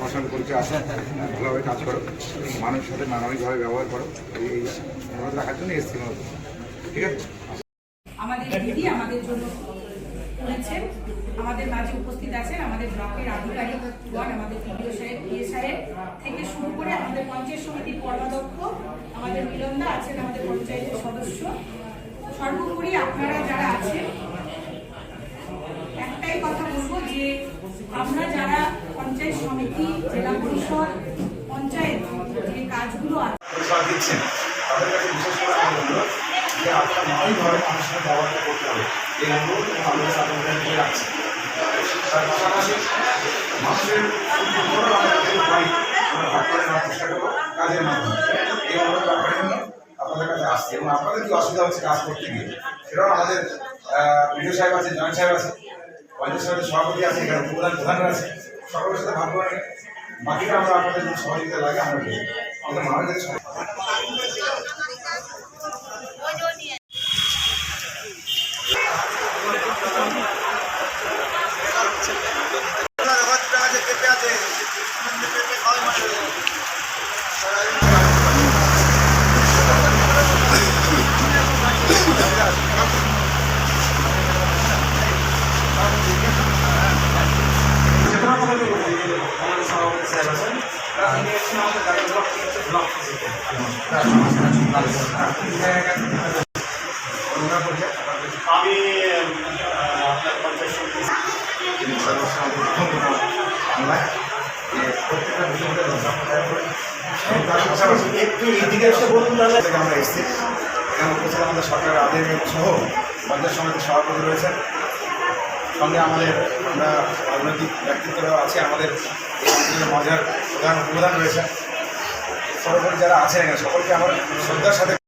ভাষণ পরিচয় আসো, ভালোভাবে কাজ করো, মানুষের সাথে মানবিকভাবে ব্যবহার করো, এই অনুরোধ রাখার জন্য এসছি ঠিক আছে? আমাদের দিদি আমাদের জন্য করেছেন। আমাদের মাঝে উপস্থিত আছেন আমাদের ব্লকের আধিকারিকগণ আমাদের পিডিও সাহেব পিএ সাহেব থেকে শুরু করে আমাদের পঞ্চায়েত সমিতির কর্মাধ্যক্ষ, আমাদের মিলনদা আছেন আমাদের পঞ্চায়েতের সদস্য। সর্বোপরি আপনারা যারা আছেন, একটাই কথা বলব যে আমরা পঞ্চায়েত সমিতি, জেলা পরিষদ, পঞ্চায়েত যে কাজগুলো আছে। এই অনুরোধ আমাদের আপনাদের কাছে আসছি এবং আপনাদের কি অসুবিধা হচ্ছে কাজ করতে গিয়ে, সেটাও আমাদের বিডিও সাহেব আছে জয়েন্ট সাহেব আছে পঞ্চায়েত সভাপতি আছে এখানে প্রধান প্রধান আছে সকলের বাকিটা আমরা আপনাদের যদি সহযোগিতা লাগে আমরা আমাদের মানুষদের সহ- আমি আহ, আপনার পঞ্চায়েত সমিতি তিনি সর্বসময় প্রথম বাংলায় যে বিষয়টা দর্শক করে এবং তার পাশাপাশি একটু এদিকে এসে বলুন তাহলে। আমরা এসেছি। এখানে আমাদের সরকারের আদেশ সহ পঞ্চায়েত সমিতির সভাপতি রয়েছেন। সঙ্গে আমাদের আমরা রাজনৈতিক ব্যক্তিত্বরাও আছে, আমাদের এই অঞ্চলের মজার প্রধান অবদান রয়েছে। সর্বোপরি যারা আছেন সকলকে আমার শ্রদ্ধার সাথে